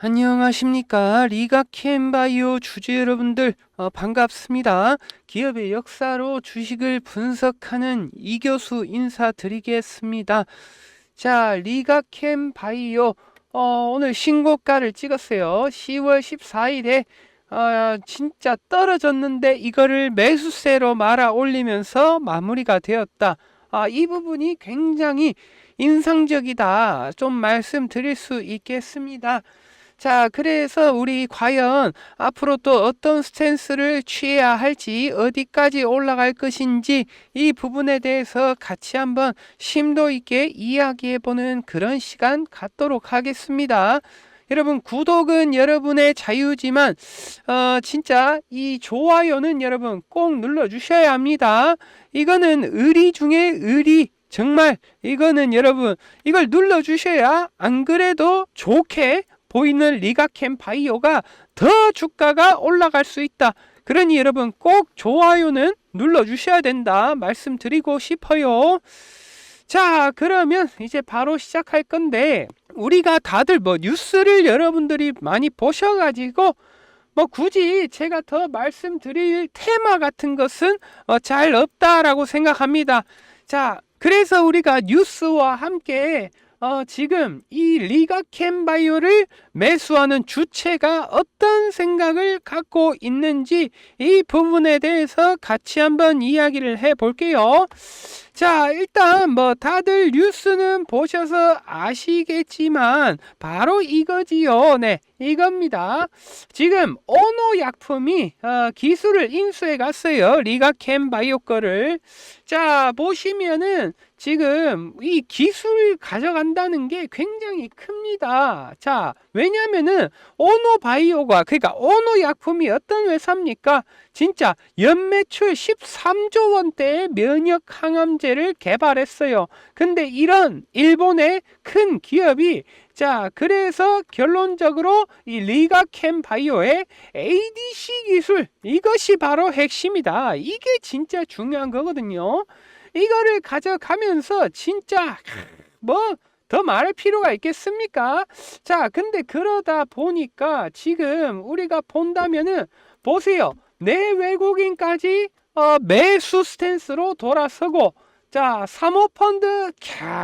안녕하십니까. 리가캠바이오 주주 여러분들, 어, 반갑습니다. 기업의 역사로 주식을 분석하는 이 교수 인사드리겠습니다. 자, 리가캠바이오, 어, 오늘 신고가를 찍었어요. 10월 14일에, 어, 진짜 떨어졌는데 이거를 매수세로 말아 올리면서 마무리가 되었다. 아, 이 부분이 굉장히 인상적이다. 좀 말씀드릴 수 있겠습니다. 자, 그래서 우리 과연 앞으로 또 어떤 스탠스를 취해야 할지, 어디까지 올라갈 것인지 이 부분에 대해서 같이 한번 심도 있게 이야기해 보는 그런 시간 갖도록 하겠습니다. 여러분, 구독은 여러분의 자유지만, 어, 진짜 이 좋아요는 여러분 꼭 눌러 주셔야 합니다. 이거는 의리 중에 의리. 정말 이거는 여러분 이걸 눌러 주셔야 안 그래도 좋게 보이는 리가캠 바이오가 더 주가가 올라갈 수 있다. 그러니 여러분 꼭 좋아요는 눌러주셔야 된다. 말씀드리고 싶어요. 자, 그러면 이제 바로 시작할 건데, 우리가 다들 뭐 뉴스를 여러분들이 많이 보셔가지고, 뭐 굳이 제가 더 말씀드릴 테마 같은 것은 어, 잘 없다라고 생각합니다. 자, 그래서 우리가 뉴스와 함께 어, 지금 이 리가캠 바이오를 매수하는 주체가 어떤 생각을 갖고 있는지 이 부분에 대해서 같이 한번 이야기를 해 볼게요. 자, 일단 뭐 다들 뉴스는 보셔서 아시겠지만 바로 이거지요. 네, 이겁니다. 지금 오노 약품이 어, 기술을 인수해 갔어요. 리가캠 바이오 거를. 자, 보시면은 지금 이 기술 가져간다는 게 굉장히 큽니다. 자, 왜냐면은 오노 바이오가 그러니까 오노 약품이 어떤 회사입니까? 진짜 연매출 13조 원대의 면역 항암제를 개발했어요. 근데 이런 일본의 큰 기업이 자, 그래서 결론적으로 이 리가캠 바이오의 ADC 기술 이것이 바로 핵심이다. 이게 진짜 중요한 거거든요. 이거를 가져가면서 진짜 뭐 더 말할 필요가 있겠습니까? 자, 근데 그러다 보니까 지금 우리가 본다면은 보세요. 내 외국인까지 어, 매수 스탠스로 돌아서고 자, 사모펀드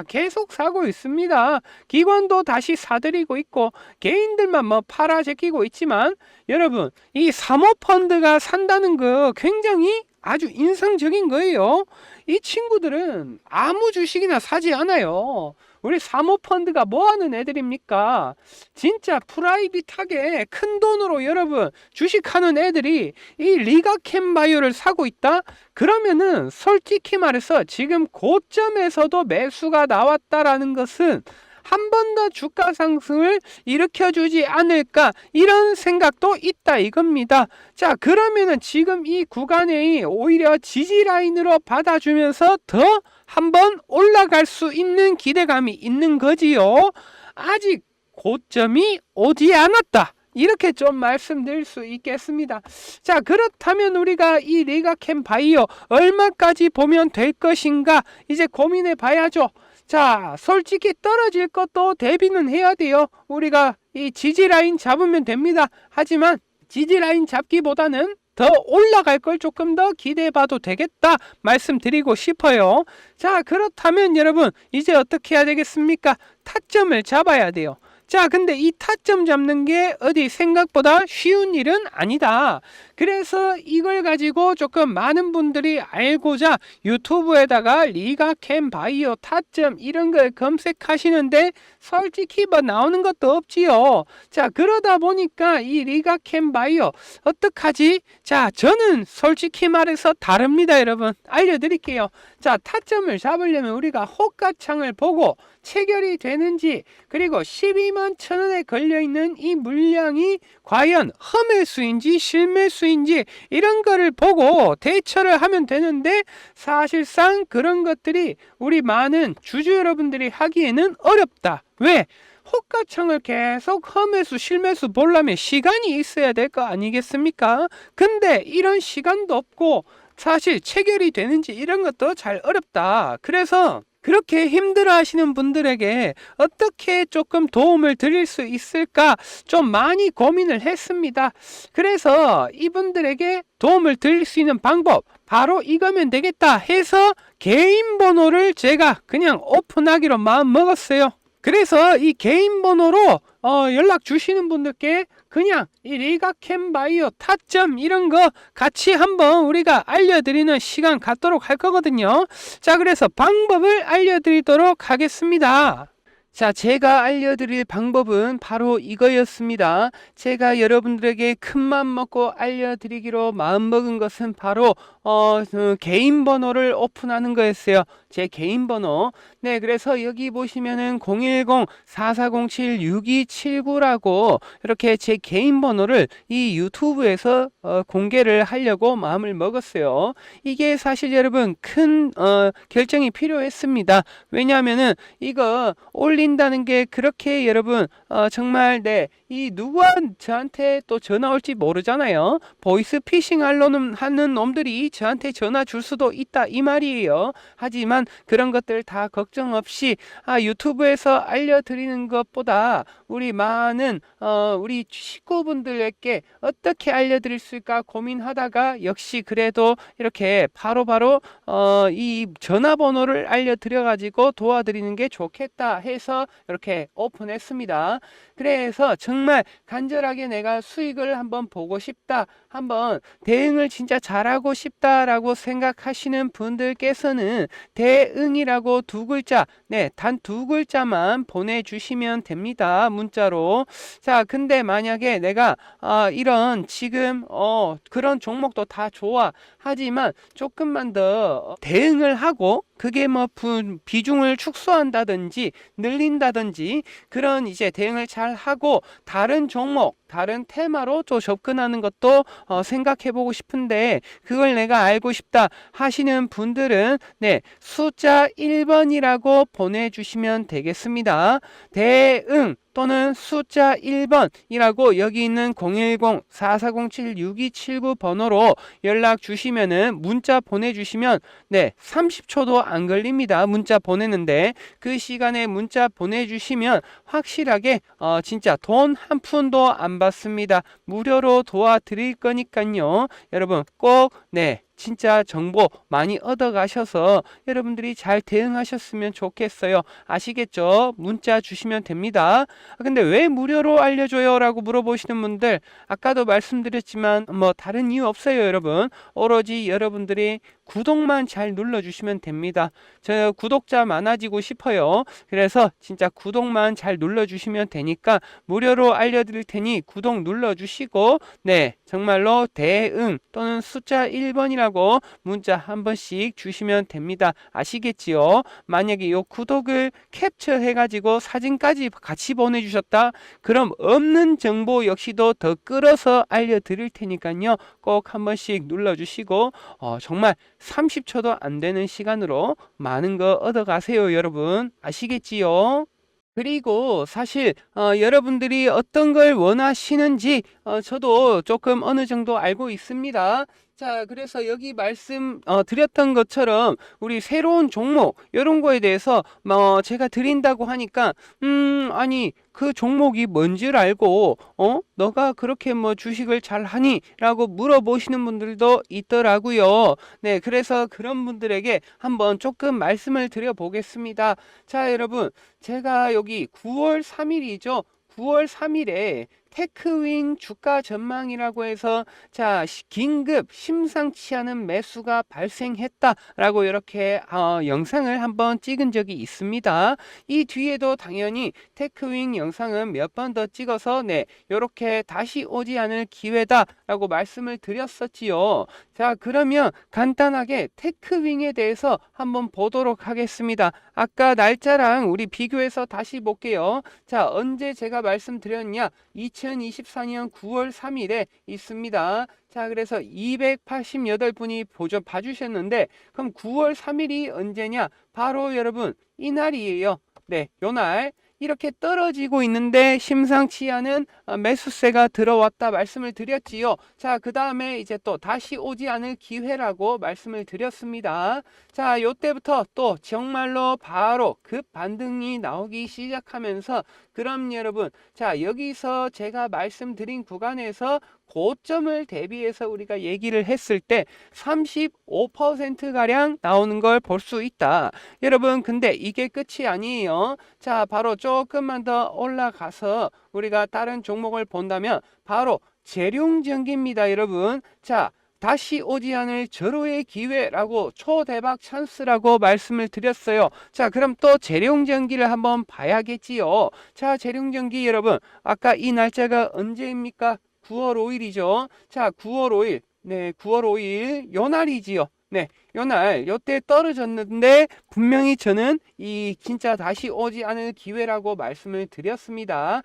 계속 사고 있습니다. 기관도 다시 사들이고 있고 개인들만 뭐 팔아 제끼고 있지만 여러분 이 사모펀드가 산다는 거 굉장히 아주 인상적인 거예요. 이 친구들은 아무 주식이나 사지 않아요. 우리 사모펀드가 뭐 하는 애들입니까? 진짜 프라이빗하게 큰 돈으로 여러분 주식하는 애들이 이 리가캠 바이오를 사고 있다? 그러면은 솔직히 말해서 지금 고점에서도 매수가 나왔다라는 것은 한 번 더 주가 상승을 일으켜 주지 않을까 이런 생각도 있다 이겁니다. 자 그러면은 지금 이 구간에 오히려 지지 라인으로 받아주면서 더 한번 올라갈 수 있는 기대감이 있는 거지요. 아직 고점이 오지 않았다. 이렇게 좀 말씀드릴 수 있겠습니다. 자, 그렇다면 우리가 이 리가캠 바이오 얼마까지 보면 될 것인가 이제 고민해 봐야죠. 자, 솔직히 떨어질 것도 대비는 해야 돼요. 우리가 이 지지 라인 잡으면 됩니다. 하지만 지지 라인 잡기보다는 더 올라갈 걸 조금 더 기대해 봐도 되겠다 말씀드리고 싶어요. 자, 그렇다면 여러분, 이제 어떻게 해야 되겠습니까? 타점을 잡아야 돼요. 자, 근데 이 타점 잡는 게 어디 생각보다 쉬운 일은 아니다. 그래서 이걸 가지고 조금 많은 분들이 알고자 유튜브에다가 리가 캠 바이오 타점 이런 걸 검색하시는데 솔직히 뭐 나오는 것도 없지요. 자, 그러다 보니까 이 리가 캠 바이오 어떡하지? 자, 저는 솔직히 말해서 다릅니다, 여러분. 알려드릴게요. 자, 타점을 잡으려면 우리가 호가창을 보고 체결이 되는지 그리고 12만 천 원에 걸려 있는 이 물량이 과연 험매수인지 실매수인지 이런 거를 보고 대처를 하면 되는데 사실상 그런 것들이 우리 많은 주주 여러분들이 하기에는 어렵다. 왜? 호가창을 계속 험매수 실매수 보려면 시간이 있어야 될 거 아니겠습니까? 근데 이런 시간도 없고 사실 체결이 되는지 이런 것도 잘 어렵다. 그래서 그렇게 힘들어 하시는 분들에게 어떻게 조금 도움을 드릴 수 있을까 좀 많이 고민을 했습니다. 그래서 이분들에게 도움을 드릴 수 있는 방법 바로 이거면 되겠다 해서 개인 번호를 제가 그냥 오픈하기로 마음 먹었어요. 그래서 이 개인 번호로 어, 연락 주시는 분들께 그냥 이 리가캠 바이오 타점 이런 거 같이 한번 우리가 알려드리는 시간 갖도록 할 거거든요. 자, 그래서 방법을 알려드리도록 하겠습니다. 자, 제가 알려드릴 방법은 바로 이거였습니다. 제가 여러분들에게 큰맘 먹고 알려드리기로 마음먹은 것은 바로 어, 그 개인 번호를 오픈하는 거였어요. 제 개인 번호. 네, 그래서 여기 보시면은 010-4407-6279라고 이렇게 제 개인 번호를 이 유튜브에서 어, 공개를 하려고 마음을 먹었어요. 이게 사실 여러분 큰 어, 결정이 필요했습니다. 왜냐하면은 이거 올린 다는 게 그렇게 여러분 어, 정말 네, 이 누가 저한테 또 전화 올지 모르잖아요. 보이스 피싱 하려는 하는 놈들이 저한테 전화 줄 수도 있다 이 말이에요. 하지만 그런 것들 다 걱정 없이 아, 유튜브에서 알려드리는 것보다 우리 많은 어, 우리 식구분들에게 어떻게 알려드릴 수 있을까 고민하다가 역시 그래도 이렇게 바로바로 어, 이 전화번호를 알려드려 가지고 도와드리는 게 좋겠다 해서 이렇게 오픈했습니다. 그래서 정말 간절하게 내가 수익을 한번 보고 싶다. 한번 대응을 진짜 잘하고 싶다라고 생각하시는 분들께서는 대응이라고 두 글자, 네, 단 두 글자만 보내주시면 됩니다. 문자로. 자, 근데 만약에 내가 아, 이런 지금 어, 그런 종목도 다 좋아. 하지만 조금만 더 대응을 하고 그게 뭐 분- 비중을 축소한다든지 늘린다든지 그런 이제 대응을 잘 하고 다른 종목, 다른 테마로 또 접근하는 것도 어, 생각해 보고 싶은데 그걸 내가 알고 싶다 하시는 분들은 네, 숫자 1번이라고 보내주시면 되겠습니다. 대응 또는 숫자 1번이라고 여기 있는 010-4407-6279 번호로 연락 주시면은 문자 보내주시면 네 30초도 안 걸립니다. 문자 보내는데 그 시간에 문자 보내주시면 확실하게 어 진짜 돈 한 푼도 안 받습니다. 무료로 도와드릴 거니까요. 여러분 꼭 네 진짜 정보 많이 얻어 가셔서 여러분들이 잘 대응하셨으면 좋겠어요. 아시겠죠? 문자 주시면 됩니다. 아, 근데 왜 무료로 알려줘요? 라고 물어보시는 분들, 아까도 말씀드렸지만, 뭐, 다른 이유 없어요, 여러분. 오로지 여러분들이 구독만 잘 눌러주시면 됩니다. 저 구독자 많아지고 싶어요. 그래서 진짜 구독만 잘 눌러주시면 되니까 무료로 알려드릴 테니 구독 눌러주시고, 네, 정말로 대응 또는 숫자 1번이라고 문자 한 번씩 주시면 됩니다. 아시겠지요? 만약에 요 구독을 캡처해 가지고 사진까지 같이 보내주셨다. 그럼 없는 정보 역시도 더 끌어서 알려드릴 테니까요. 꼭 한 번씩 눌러주시고 어, 정말 30초도 안 되는 시간으로 많은 거 얻어가세요, 여러분. 아시겠지요? 그리고 사실 어, 여러분들이 어떤 걸 원하시는지 어, 저도 조금 어느 정도 알고 있습니다. 자, 그래서 여기 말씀 어, 드렸던 것처럼 우리 새로운 종목 이런 거에 대해서 뭐 제가 드린다고 하니까 음 아니 그 종목이 뭔지를 알고 어 너가 그렇게 뭐 주식을 잘 하니?라고 물어보시는 분들도 있더라고요. 네, 그래서 그런 분들에게 한번 조금 말씀을 드려 보겠습니다. 자, 여러분 제가 여기 9월 3일이죠. 9월 3일에 테크윙 주가 전망이라고 해서 자 시- 긴급 심상치 않은 매수가 발생했다라고 이렇게 어, 영상을 한번 찍은 적이 있습니다. 이 뒤에도 당연히 테크윙 영상은 몇 번 더 찍어서 네 이렇게 다시 오지 않을 기회다라고 말씀을 드렸었지요. 자 그러면 간단하게 테크윙에 대해서 한번 보도록 하겠습니다. 아까 날짜랑 우리 비교해서 다시 볼게요. 자 언제 제가 말씀드렸냐? 2024년 9월 3일에 있습니다. 자, 그래서 288분이 보조 봐주셨는데, 그럼 9월 3일이 언제냐? 바로 여러분, 이날이에요. 네, 요날. 이렇게 떨어지고 있는데 심상치 않은 어, 매수세가 들어왔다 말씀을 드렸지요. 자, 그 다음에 이제 또 다시 오지 않을 기회라고 말씀을 드렸습니다. 자, 요때부터 또 정말로 바로 급 반등이 나오기 시작하면서 그럼 여러분, 자, 여기서 제가 말씀드린 구간에서 고점을 대비해서 우리가 얘기를 했을 때 35%가량 나오는 걸 볼 수 있다. 여러분, 근데 이게 끝이 아니에요. 자, 바로 조금만 더 올라가서 우리가 다른 종목을 본다면 바로 재룡전기입니다, 여러분. 자, 다시 오지 않을 절호의 기회라고 초대박 찬스라고 말씀을 드렸어요. 자, 그럼 또 재룡전기를 한번 봐야겠지요. 자, 재룡전기 여러분, 아까 이 날짜가 언제입니까? 9월 5일이죠. 자, 9월 5일. 네, 9월 5일 요 날이지요. 네, 요날 요때 떨어졌는데 분명히 저는 이 진짜 다시 오지 않을 기회라고 말씀을 드렸습니다.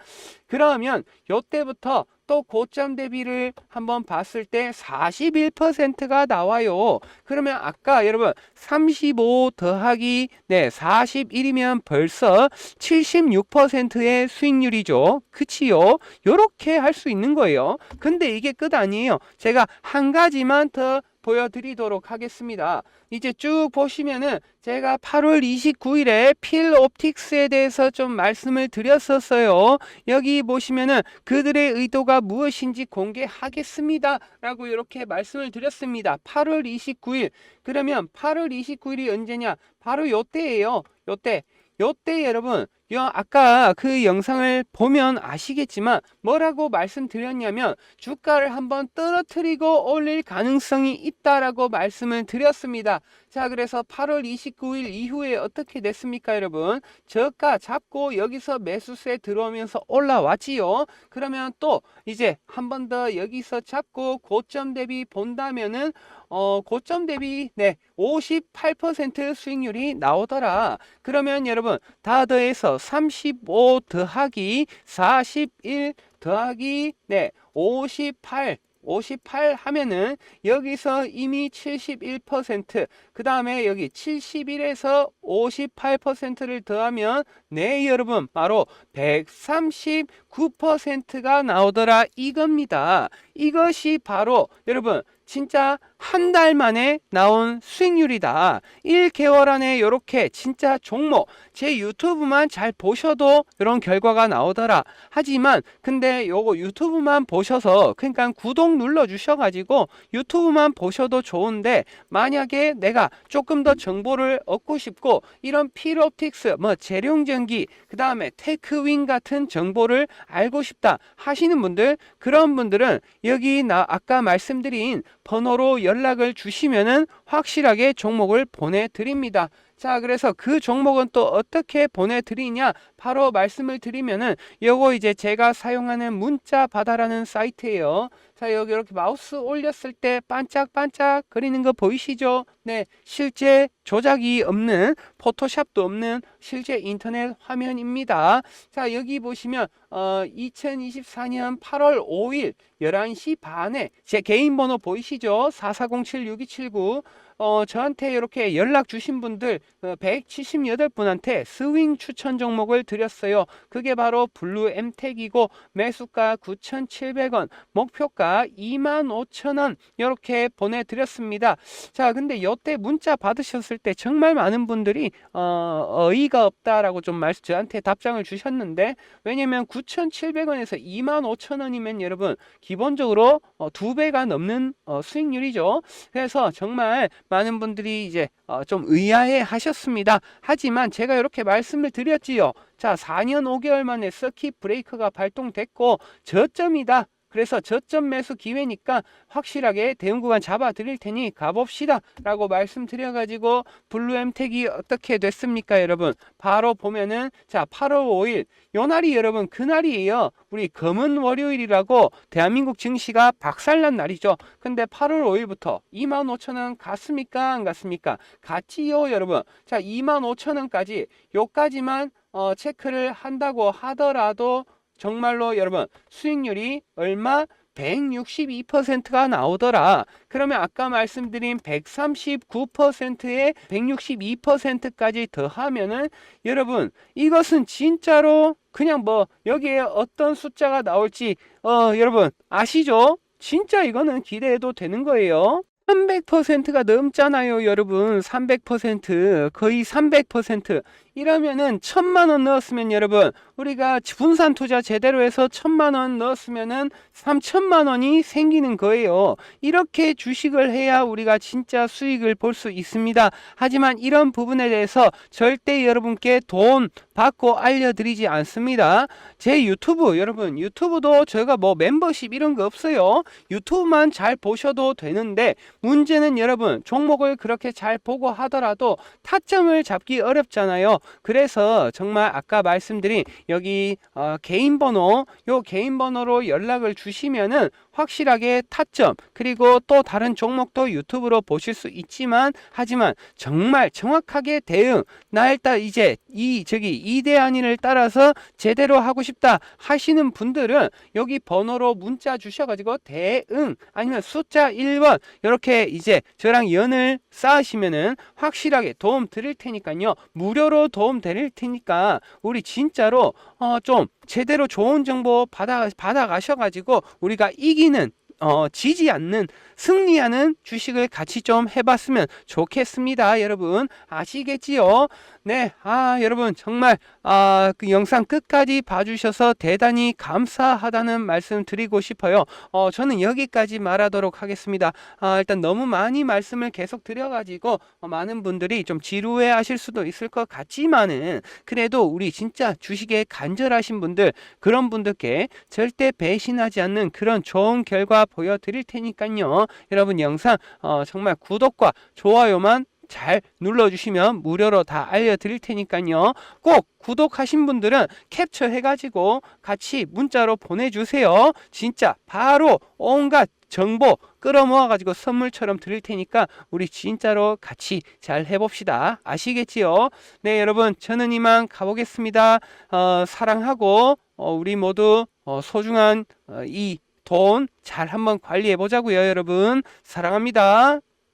그러면 요때부터 또 고점 대비를 한번 봤을 때 41%가 나와요. 그러면 아까 여러분 35 더하기 네 41이면 벌써 76%의 수익률이죠. 그치요? 요렇게 할 수 있는 거예요. 근데 이게 끝 아니에요. 제가 한 가지만 더 보여드리도록 하겠습니다. 이제 쭉 보시면은 제가 8월 29일에 필 옵틱스에 대해서 좀 말씀을 드렸었어요. 여기 보시면은 그들의 의도가 무엇인지 공개하겠습니다. 라고 이렇게 말씀을 드렸습니다. 8월 29일. 그러면 8월 29일이 언제냐? 바로 요때예요. 요때. 요때 여러분 요 아까 그 영상을 보면 아시겠지만 뭐라고 말씀드렸냐면 주가를 한번 떨어뜨리고 올릴 가능성이 있다라고 말씀을 드렸습니다. 자 그래서 8월 29일 이후에 어떻게 됐습니까 여러분? 저가 잡고 여기서 매수세 들어오면서 올라왔지요. 그러면 또 이제 한 번 더 여기서 잡고 고점 대비 본다면은 어 고점 대비 네 58% 수익률이 나오더라. 그러면 여러분 다 더해서 35 더하기 41 더하기 네58 58 하면은 여기서 이미 71%, 그 다음에 여기 71에서 58%를 더하면 네 여러분 바로 139%가 나오더라 이겁니다. 이것이 바로 여러분 진짜 한 달 만에 나온 수익률이다. 1개월 안에 이렇게 진짜 종목 제 유튜브만 잘 보셔도 이런 결과가 나오더라. 하지만 근데 요거 유튜브만 보셔서 그러니까 구독 눌러 주셔 가지고 유튜브만 보셔도 좋은데 만약에 내가 조금 더 정보를 얻고 싶고 이런 필옵틱스 뭐 재룡전기 그다음에 테크윈 같은 정보를 알고 싶다 하시는 분들 그런 분들은 여기 나 아까 말씀드린 번호로 연락을 주시면은 확실하게 종목을 보내드립니다. 자, 그래서 그 종목은 또 어떻게 보내드리냐? 바로 말씀을 드리면은 요거 이제 제가 사용하는 문자 바다라는 사이트예요. 자, 여기 이렇게 마우스 올렸을 때 반짝반짝 거리는 거 보이시죠? 네, 실제 조작이 없는 포토샵도 없는 실제 인터넷 화면입니다. 자, 여기 보시면 어, 2024년 8월 5일 11시 반에 제 개인 번호 보이시죠? 44076279 어, 저한테 이렇게 연락 주신 분들 어, 178분한테 스윙 추천 종목을 드렸어요. 그게 바로 블루 엠텍이고 매수가 9,700원, 목표가 25,000원 이렇게 보내드렸습니다. 자, 근데 요때 문자 받으셨을 때 정말 많은 분들이 어, 어이가 없다라고 좀 말씀 저한테 답장을 주셨는데 왜냐면 9,700원에서 25,000원이면 여러분 기본적으로 어, 두 배가 넘는 어, 수익률이죠. 그래서 정말 많은 분들이 이제 어, 좀 의아해 하셨습니다. 하지만 제가 이렇게 말씀을 드렸지요. 자, 4년 5개월 만에 서킷 브레이크가 발동됐고 저점이다. 그래서 저점 매수 기회니까 확실하게 대응 구간 잡아 드릴 테니 가봅시다. 라고 말씀드려 가지고 블루 엠텍이 어떻게 됐습니까 여러분? 바로 보면은 자 8월 5일. 요 날이 여러분 그날이에요. 우리 검은 월요일이라고 대한민국 증시가 박살난 날이죠. 근데 8월 5일부터 25,000원 갔습니까 안 갔습니까? 갔지요 여러분. 자 25,000원까지 요까지만 어, 체크를 한다고 하더라도 정말로 여러분 수익률이 얼마 162%가 나오더라. 그러면 아까 말씀드린 139%에 162%까지 더하면은 여러분 이것은 진짜로 그냥 뭐 여기에 어떤 숫자가 나올지 어 여러분 아시죠? 진짜 이거는 기대해도 되는 거예요. 300%가 넘잖아요, 여러분. 300% 거의 300% 이러면은 천만 원 넣었으면 여러분 우리가 분산 투자 제대로 해서 천만 원 넣었으면은 3천만 원이 생기는 거예요. 이렇게 주식을 해야 우리가 진짜 수익을 볼 수 있습니다. 하지만 이런 부분에 대해서 절대 여러분께 돈 받고 알려드리지 않습니다. 제 유튜브 여러분 유튜브도 제가 뭐 멤버십 이런 거 없어요. 유튜브만 잘 보셔도 되는데 문제는 여러분 종목을 그렇게 잘 보고 하더라도 타점을 잡기 어렵잖아요. 그래서 정말 아까 말씀드린 여기 어, 개인 번호 요 개인 번호로 연락을 주시면은 확실하게 타점 그리고 또 다른 종목도 유튜브로 보실 수 있지만 하지만 정말 정확하게 대응 나 일단 이제 이 저기 이대한인을 따라서 제대로 하고 싶다 하시는 분들은 여기 번호로 문자 주셔가지고 대응 아니면 숫자 1번 이렇게 이제 저랑 연을 쌓으시면은 확실하게 도움 드릴 테니까요. 무료로 도움 드릴 테니까 우리 진짜로 어 좀 제대로 좋은 정보 받아 받아 가셔가지고 우리가 이기는 어 지지 않는 승리하는 주식을 같이 좀 해봤으면 좋겠습니다, 여러분 아시겠지요? 네, 아 여러분 정말 아 그 영상 끝까지 봐주셔서 대단히 감사하다는 말씀 드리고 싶어요. 어 저는 여기까지 말하도록 하겠습니다. 아 일단 너무 많이 말씀을 계속 드려가지고 어, 많은 분들이 좀 지루해하실 수도 있을 것 같지만은 그래도 우리 진짜 주식에 간절하신 분들 그런 분들께 절대 배신하지 않는 그런 좋은 결과 보여드릴 테니까요. 여러분 영상 어, 정말 구독과 좋아요만 잘 눌러주시면 무료로 다 알려드릴 테니까요. 꼭 구독하신 분들은 캡처해가지고 같이 문자로 보내주세요. 진짜 바로 온갖 정보 끌어모아가지고 선물처럼 드릴 테니까 우리 진짜로 같이 잘 해봅시다. 아시겠지요? 네, 여러분 저는 이만 가보겠습니다. 어, 사랑하고 어, 우리 모두 어, 소중한 어, 이 돈 잘 한번 관리해 보자고요, 여러분. 사랑합니다.